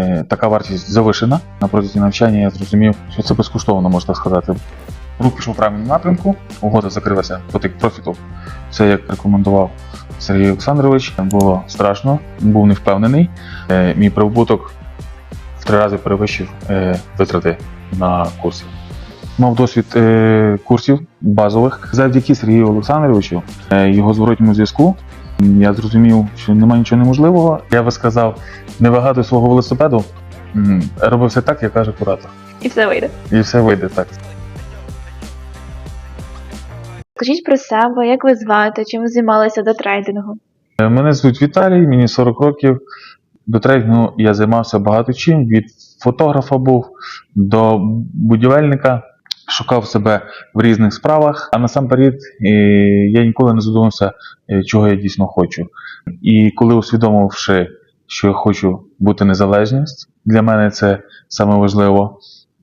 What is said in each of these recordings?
Е, Така вартість завишена. На протязі навчання я зрозумів, що це безкоштовно, можна так сказати. Рух пішов в правильному напрямку, угода закрилася, потік профіту. Це як рекомендував Сергій Олександрович. Було страшно, був не впевнений. Е, Мій прибуток в три рази перевищив е, витрати на курси. Мав досвід курсів базових завдяки Сергію Олександровичу, його зворотньому зв'язку. Я зрозумів, що немає нічого неможливого. Я би сказав, не вигадуй свого велосипеду, роби все так, як каже куратор. І все вийде. І все вийде так. Скажіть про себе, як ви звати, чим ви займалися до трейдингу? Е, Мене звуть Віталій, мені 40 років. До трейдингу я займався багато чим. Від фотографа був до будівельника, шукав себе в різних справах. А насамперед е, я ніколи не задумався, е, чого я дійсно хочу. І коли усвідомивши, що я хочу бути незалежність, для мене це саме важливо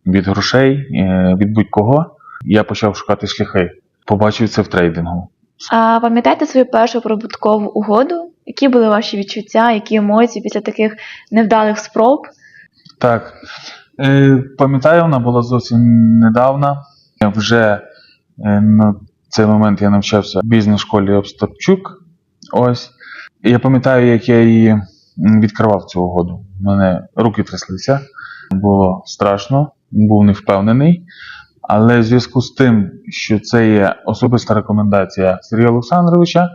від грошей, е, від будь-кого, я почав шукати шляхи. Побачив це в трейдингу. А пам'ятаєте свою першу прибуткову угоду? Які були ваші відчуття, які емоції після таких невдалих спроб? Так. Е, пам'ятаю, вона була зовсім недавно. Вже е, на цей момент я навчався в бізнес-школі Обстапчук. Ось. Я пам'ятаю, як я її відкривав цю угоду. У мене руки тряслися, було страшно, був не впевнений. Але в зв'язку з тим, що це є особиста рекомендація Сергія Олександровича,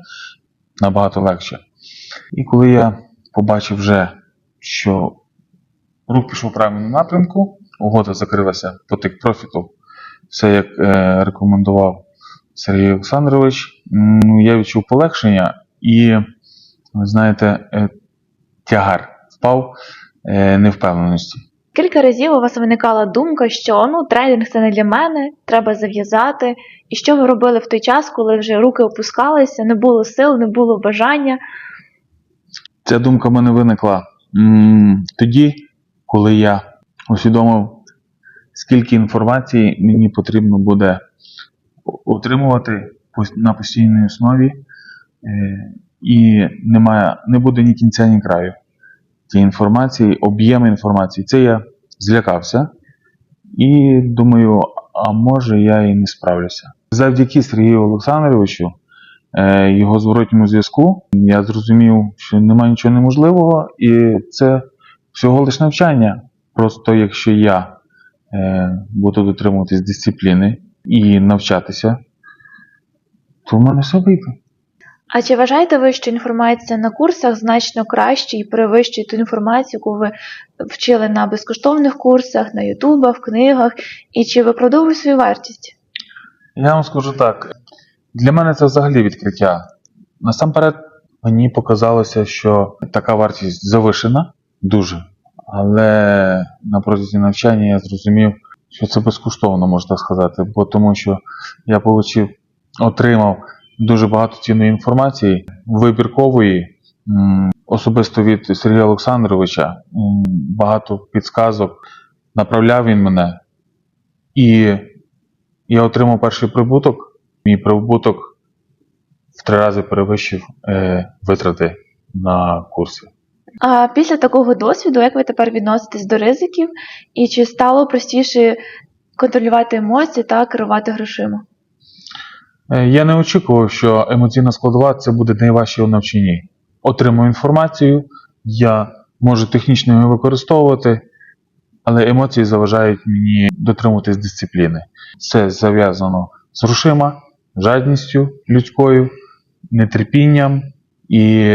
набагато легше. І коли я побачив вже, що рух пішов в правильному напрямку, угода закрилася, потік профіту, все як е, рекомендував Сергій Олександрович, ну, я відчув полегшення і, ви знаєте, е, тягар впав е, невпевненості. Кілька разів у вас виникала думка, що ну трейдинг це не для мене, треба зав'язати. І що ви робили в той час, коли вже руки опускалися, не було сил, не було бажання? Ця думка в мене виникла м, тоді, коли я усвідомив, скільки інформації мені потрібно буде отримувати на постійній основі, е, і немає, не буде ні кінця, ні краю цієї інформації, об'єм інформації. Це я злякався і думаю, а може я і не справлюся. Завдяки Сергію Олександровичу е, його зворотньому зв'язку, я зрозумів, що немає нічого неможливого, і це всього лиш навчання. Просто якщо я е, буду дотримуватись дисципліни і навчатися, то в мене все вийде. А чи вважаєте ви, що інформація на курсах значно краще і перевищує ту інформацію, яку ви вчили на безкоштовних курсах, на ютубах, книгах, і чи виправдовує свою вартість? Я вам скажу так: для мене це взагалі відкриття. Насамперед, мені показалося, що така вартість завишена дуже. Але на протязі навчання я зрозумів, що це безкоштовно, можна сказати, бо тому що я получив, отримав дуже багато цінної інформації, вибіркової, особисто від Сергія Олександровича, багато підсказок. Направляв він мене. І я отримав перший прибуток. Мій прибуток в три рази перевищив е, витрати на курси. А після такого досвіду, як ви тепер відноситесь до ризиків, і чи стало простіше контролювати емоції та керувати грошима? Е, я не очікував, що емоційна складова це буде найважче у навчанні. Отримую інформацію, я можу технічно її використовувати, але емоції заважають мені дотримуватись дисципліни. Це зав'язано з грошима, жадністю людською, нетерпінням і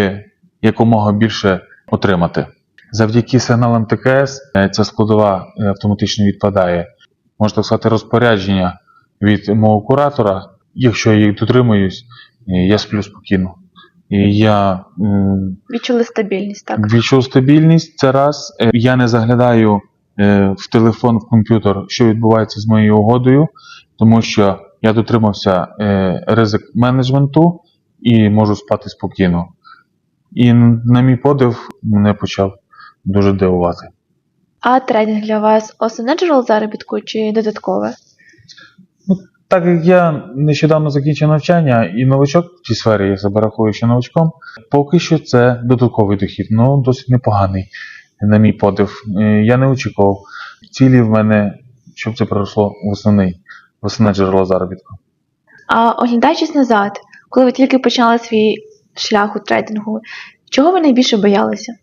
якомога більше отримати. Завдяки сигналам ТКС е, ця складова е, автоматично відпадає. Можна сказати, розпорядження від мого куратора. Якщо я їх дотримуюсь, е, я сплю спокійно. І я Відчули стабільність, так? Відчув стабільність це раз. Я не заглядаю в телефон, в комп'ютер, що відбувається з моєю угодою, тому що я дотримався ризик менеджменту і можу спати спокійно. І на мій подив мене почав дуже дивувати. А трейдинг для вас основне джерело заробітку чи додаткове? Так як я нещодавно закінчив навчання і новачок в цій сфері, я себе рахую ще новачком, поки що це додатковий дохід, ну досить непоганий. на мій подив. Е, Я не очікував. Цілі в мене, щоб це перейшло в основний, в основне джерело заробітку. А оглядаючись назад, коли ви тільки почали свій шлях у трейдингу, чого ви найбільше боялися?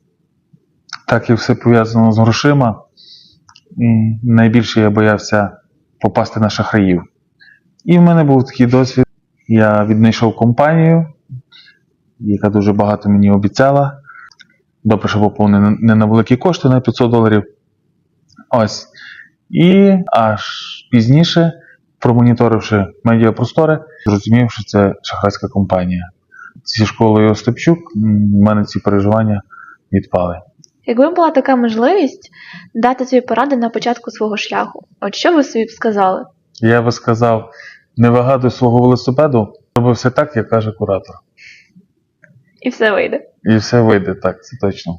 Так як все пов'язано з грошима, і найбільше я боявся попасти на шахраїв. І в мене був такий досвід. Я віднайшов компанію, яка дуже багато мені обіцяла. Добре, що поповнив не- не на великі кошти, на 500 доларів. Ось. І аж пізніше, промоніторивши медіапростори, зрозумів, що це шахрайська компанія. Зі школою Остапчук в мене ці переживання відпали. Якби була така можливість дати свої поради на початку свого шляху, от що ви собі б сказали? Я би сказав, не вигадуй свого велосипеду, роби все так, як каже куратор. І все вийде. І все вийде так, це точно.